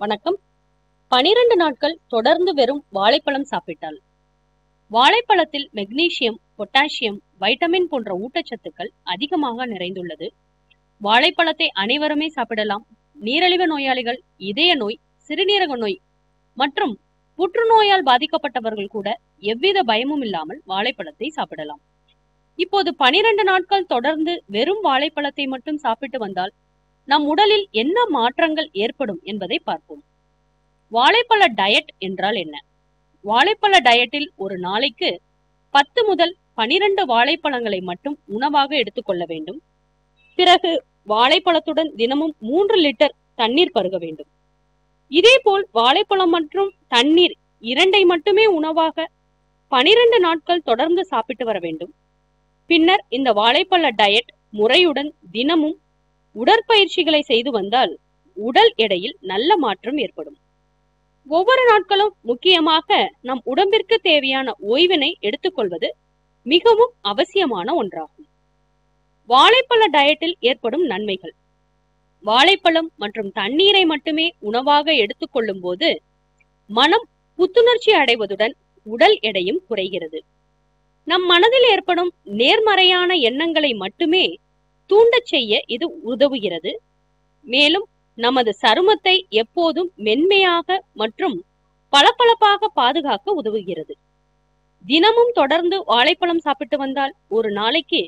வணக்கம். பனிரெண்டு நாட்கள் தொடர்ந்து வெறும் வாழைப்பழம் சாப்பிட்டால். வாழைப்பழத்தில் மெக்னீசியம் பொட்டாசியம் வைட்டமின் போன்ற ஊட்டச்சத்துக்கள் அதிகமாக நிறைந்துள்ளது. வாழைப்பழத்தை அனைவருமே சாப்பிடலாம். நீரிழிவு நோயாளிகள் இதய நோய் சிறுநீரக நோய் மற்றும் புற்றுநோயால் பாதிக்கப்பட்டவர்கள் கூட எவ்வித பயமும் இல்லாமல் வாழைப்பழத்தை சாப்பிடலாம். இப்போது பனிரெண்டு நாட்கள் தொடர்ந்து வெறும் வாழைப்பழத்தை மட்டும் சாப்பிட்டு வந்தால் நம் உடலில் என்ன மாற்றங்கள் ஏற்படும் என்பதை பார்ப்போம். வாழைப்பழ டயட் என்றால் என்ன? வாழைப்பழ டயட்டில் ஒரு நாளைக்கு பத்து முதல் பனிரெண்டு வாழைப்பழங்களை மட்டும் உணவாக எடுத்துக்கொள்ள வேண்டும். பிறகு வாழைப்பழத்துடன் தினமும் மூன்று லிட்டர் தண்ணீர் பருக வேண்டும். இதேபோல் வாழைப்பழம் மற்றும் தண்ணீர் இரண்டை மட்டுமே உணவாக பனிரெண்டு நாட்கள் தொடர்ந்து சாப்பிட்டு வர வேண்டும். பின்னர் இந்த வாழைப்பழ டயட் முறையுடன் தினமும் உடற்பயிற்சிகளை செய்து வந்தால் உடல் எடையில் நல்ல மாற்றம் ஏற்படும். ஒவ்வொரு நாட்களும் முக்கியமாக நம் உடம்பிற்கு தேவையான ஓய்வினை எடுத்துக்கொள்வது மிகவும் அவசியமான ஒன்றாகும். வாழைப்பழ டயட்டில் ஏற்படும் நன்மைகள். வாழைப்பழம் மற்றும் தண்ணீரை மட்டுமே உணவாக எடுத்துக்கொள்ளும் போது மனம் புத்துணர்ச்சி அடைவதுடன் உடல் எடையும் குறைகிறது. நம் மனதில் ஏற்படும் நேர்மறையான எண்ணங்களை மட்டுமே தூண்டச் செய்ய இது உதவுகிறது. மேலும் நமது சருமத்தை எப்போதும் மென்மையாக மற்றும் பளபளப்பாக பாதுகாக்க உதவுகிறது. தினமும் தொடர்ந்து வாழைப்பழம் சாப்பிட்டு வந்தால் ஒரு நாளைக்கு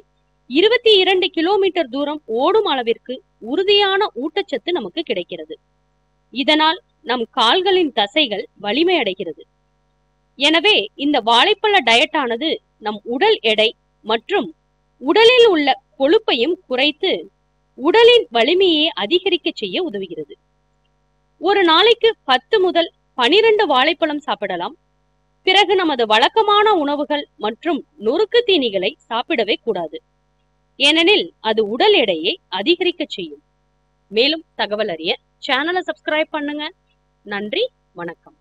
இருபத்தி இரண்டு கிலோமீட்டர் தூரம் ஓடும் அளவிற்கு உறுதியான ஊட்டச்சத்து நமக்கு கிடைக்கிறது. இதனால் நம் கால்களின் தசைகள் வலிமை அடைகிறது எனவே இந்த வாழைப்பழ டயட் ஆனது நம் உடல் எடை மற்றும் உடலில் உள்ள கொழுப்பையும் குறைத்து உடலின் வலிமையை அதிகரிக்க செய்ய உதவுகிறது. ஒரு நாளைக்கு பத்து முதல் பனிரெண்டு வாழைப்பழம் சாப்பிடலாம். பிறகு நமது வழக்கமான உணவுகள் மற்றும் நொறுக்கு தீனிகளை சாப்பிடவே கூடாது. ஏனெனில் அது உடல் எடையை அதிகரிக்க செய்யும். மேலும் தகவல் அறிய சேனலை சப்ஸ்கிரைப் பண்ணுங்க. நன்றி வணக்கம்.